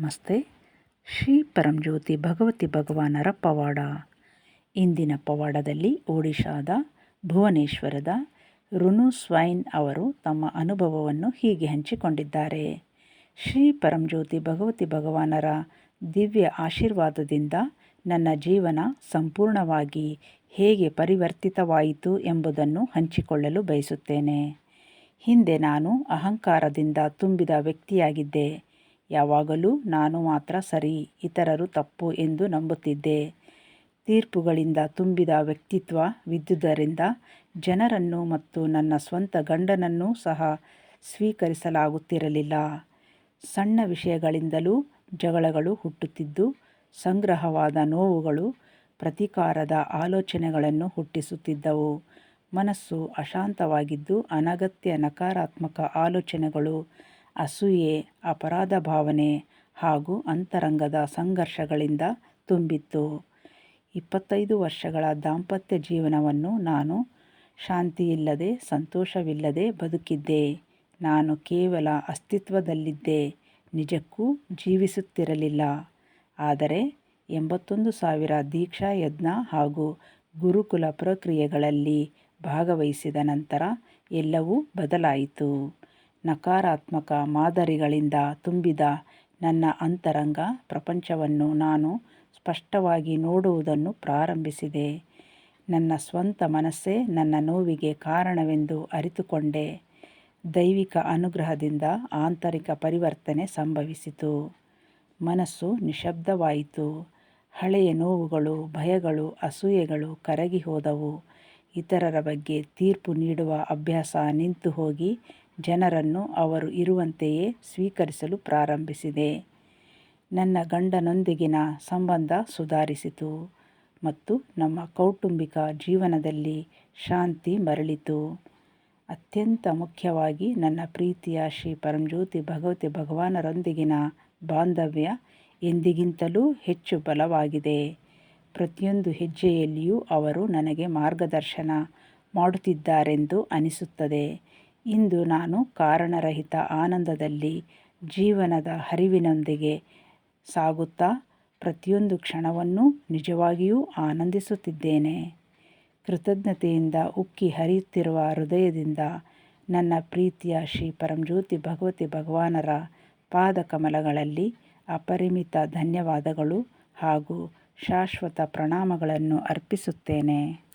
ನಮಸ್ತೆ. ಶ್ರೀ ಪರಂಜ್ಯೋತಿ ಭಗವತಿ ಭಗವಾನರ ಪವಾಡ. ಇಂದಿನ ಪವಾಡದಲ್ಲಿ ಒಡಿಶಾದ ಭುವನೇಶ್ವರದ ರುನು ಸ್ವೈನ್ ಅವರು ತಮ್ಮ ಅನುಭವವನ್ನು ಹೀಗೆ ಹಂಚಿಕೊಂಡಿದ್ದಾರೆ. ಶ್ರೀ ಪರಂಜ್ಯೋತಿ ಭಗವತಿ ಭಗವಾನರ ದಿವ್ಯ ಆಶೀರ್ವಾದದಿಂದ ನನ್ನ ಜೀವನ ಸಂಪೂರ್ಣವಾಗಿ ಹೇಗೆ ಪರಿವರ್ತಿತವಾಯಿತು ಎಂಬುದನ್ನು ಹಂಚಿಕೊಳ್ಳಲು ಬಯಸುತ್ತೇನೆ. ಹಿಂದೆ ನಾನು ಅಹಂಕಾರದಿಂದ ತುಂಬಿದ ವ್ಯಕ್ತಿಯಾಗಿದ್ದೆ. ಯಾವಾಗಲೂ ನಾನು ಮಾತ್ರ ಸರಿ, ಇತರರು ತಪ್ಪು ಎಂದು ನಂಬುತ್ತಿದ್ದೆ. ತೀರ್ಪುಗಳಿಂದ ತುಂಬಿದ ವ್ಯಕ್ತಿತ್ವ ವಿದ್ಯುದರಿಂದ ಜನರನ್ನು ಮತ್ತು ನನ್ನ ಸ್ವಂತ ಗಂಡನನ್ನೂ ಸಹ ಸ್ವೀಕರಿಸಲಾಗುತ್ತಿರಲಿಲ್ಲ. ಸಣ್ಣ ವಿಷಯಗಳಿಂದಲೂ ಜಗಳಗಳು ಹುಟ್ಟುತ್ತಿದ್ದು, ಸಂಗ್ರಹವಾದ ನೋವುಗಳು ಪ್ರತಿಕಾರದ ಆಲೋಚನೆಗಳನ್ನು ಹುಟ್ಟಿಸುತ್ತಿದ್ದವು. ಮನಸ್ಸು ಅಶಾಂತವಾಗಿದ್ದು, ಅನಗತ್ಯ ನಕಾರಾತ್ಮಕ ಆಲೋಚನೆಗಳು ಅಸೂಯೆ, ಅಪರಾಧ ಭಾವನೆ ಹಾಗೂ ಅಂತರಂಗದ ಸಂಘರ್ಷಗಳಿಂದ ತುಂಬಿತ್ತು. ಇಪ್ಪತ್ತೈದು ವರ್ಷಗಳ ದಾಂಪತ್ಯ ಜೀವನವನ್ನು ನಾನು ಶಾಂತಿಯಿಲ್ಲದೆ, ಸಂತೋಷವಿಲ್ಲದೆ ಬದುಕಿದ್ದೆ. ನಾನು ಕೇವಲ ಅಸ್ತಿತ್ವದಲ್ಲಿದ್ದೆ, ನಿಜಕ್ಕೂ ಜೀವಿಸುತ್ತಿರಲಿಲ್ಲ. ಆದರೆ ಎಂಬತ್ತೊಂದು ಸಾವಿರ ದೀಕ್ಷಾ ಯಜ್ಞ ಹಾಗೂ ಗುರುಕುಲ ಪ್ರಕ್ರಿಯೆಗಳಲ್ಲಿ ಭಾಗವಹಿಸಿದ ನಂತರ ಎಲ್ಲವೂ ಬದಲಾಯಿತು. ನಕಾರಾತ್ಮಕ ಮಾದರಿಗಳಿಂದ ತುಂಬಿದ ನನ್ನ ಅಂತರಂಗ ಪ್ರಪಂಚವನ್ನು ನಾನು ಸ್ಪಷ್ಟವಾಗಿ ನೋಡುವುದನ್ನು ಪ್ರಾರಂಭಿಸಿದೆ. ನನ್ನ ಸ್ವಂತ ಮನಸ್ಸೇ ನನ್ನ ನೋವಿಗೆ ಕಾರಣವೆಂದು ಅರಿತುಕೊಂಡೆ. ದೈವಿಕ ಅನುಗ್ರಹದಿಂದ ಆಂತರಿಕ ಪರಿವರ್ತನೆ ಸಂಭವಿಸಿತು. ಮನಸ್ಸು ನಿಶಬ್ದವಾಯಿತು ಹಳೆಯ ನೋವುಗಳು, ಭಯಗಳು, ಅಸೂಯೆಗಳು ಕರಗಿ ಹೋದವು. ಇತರರ ಬಗ್ಗೆ ತೀರ್ಪು ನೀಡುವ ಅಭ್ಯಾಸ ನಿಂತು ಹೋಗಿ ಜನರನ್ನು ಅವರು ಇರುವಂತೆಯೇ ಸ್ವೀಕರಿಸಲು ಪ್ರಾರಂಭಿಸಿದೆ. ನನ್ನ ಗಂಡನೊಂದಿಗಿನ ಸಂಬಂಧ ಸುಧಾರಿಸಿತು ಮತ್ತು ನಮ್ಮ ಕೌಟುಂಬಿಕ ಜೀವನದಲ್ಲಿ ಶಾಂತಿ ಮರಳಿತು. ಅತ್ಯಂತ ಮುಖ್ಯವಾಗಿ ನನ್ನ ಪ್ರೀತಿಯ ಶ್ರೀ ಪರಂಜ್ಯೋತಿ ಭಗವತಿ ಭಗವಾನರೊಂದಿಗಿನ ಬಾಂಧವ್ಯ ಎಂದಿಗಿಂತಲೂ ಹೆಚ್ಚು ಬಲವಾಗಿದೆ. ಪ್ರತಿಯೊಂದು ಹೆಜ್ಜೆಯಲ್ಲಿಯೂ ಅವರು ನನಗೆ ಮಾರ್ಗದರ್ಶನ ಮಾಡುತ್ತಿದ್ದಾರೆಂದು ಅನಿಸುತ್ತದೆ. ಇಂದು ನಾನು ಕಾರಣರಹಿತ ಆನಂದದಲ್ಲಿ ಜೀವನದ ಹರಿವಿನೊಂದಿಗೆ ಸಾಗುತ್ತಾ ಪ್ರತಿಯೊಂದು ಕ್ಷಣವನ್ನೂ ನಿಜವಾಗಿಯೂ ಆನಂದಿಸುತ್ತಿದ್ದೇನೆ. ಕೃತಜ್ಞತೆಯಿಂದ ಉಕ್ಕಿ ಹರಿಯುತ್ತಿರುವ ಹೃದಯದಿಂದ ನನ್ನ ಪ್ರೀತಿಯ ಶ್ರೀ ಪರಂಜ್ಯೋತಿ ಭಗವತಿ ಭಗವಾನರ ಪಾದಕಮಲಗಳಲ್ಲಿ ಅಪರಿಮಿತ ಧನ್ಯವಾದಗಳು ಹಾಗೂ ಶಾಶ್ವತ ಪ್ರಣಾಮಗಳನ್ನು ಅರ್ಪಿಸುತ್ತೇನೆ.